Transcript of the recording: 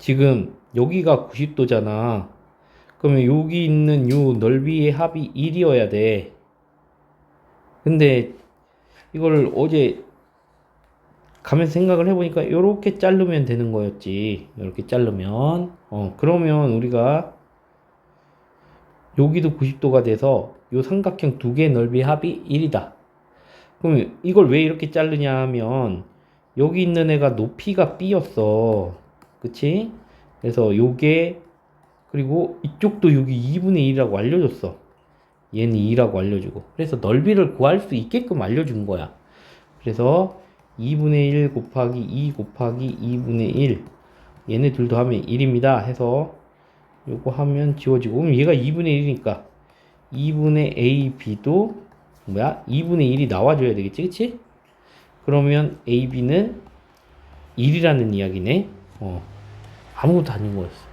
지금 여기가 90도잖아. 그러면 여기 있는 요 넓이의 합이 1이어야 돼. 근데 이걸 어제 가면서 생각을 해보니까 이렇게 자르면 되는 거였지. 이렇게 자르면. 어, 그러면 우리가 여기도 90도가 돼서 요 삼각형 두개 넓이 합이 1이다. 그럼 이걸 왜 이렇게 자르냐 하면 여기 있는 애가 높이가 B였어. 그치? 그래서 요게 그리고 이쪽도 여기 2분의 1이라고 알려줬어. 얘는 2라고 알려주고. 그래서 넓이를 구할 수 있게끔 알려준 거야. 그래서 2분의 1 곱하기 2 곱하기 2분의 1. 얘네 둘도 하면 1입니다. 해서 요거 하면 지워지고. 그럼 얘가 2분의 1이니까 2분의 a, b도 뭐야? 2분의 1이 나와줘야 되겠지, 그치? 그러면 a, b는 1이라는 이야기네. 어. 아무것도 아닌 거였어.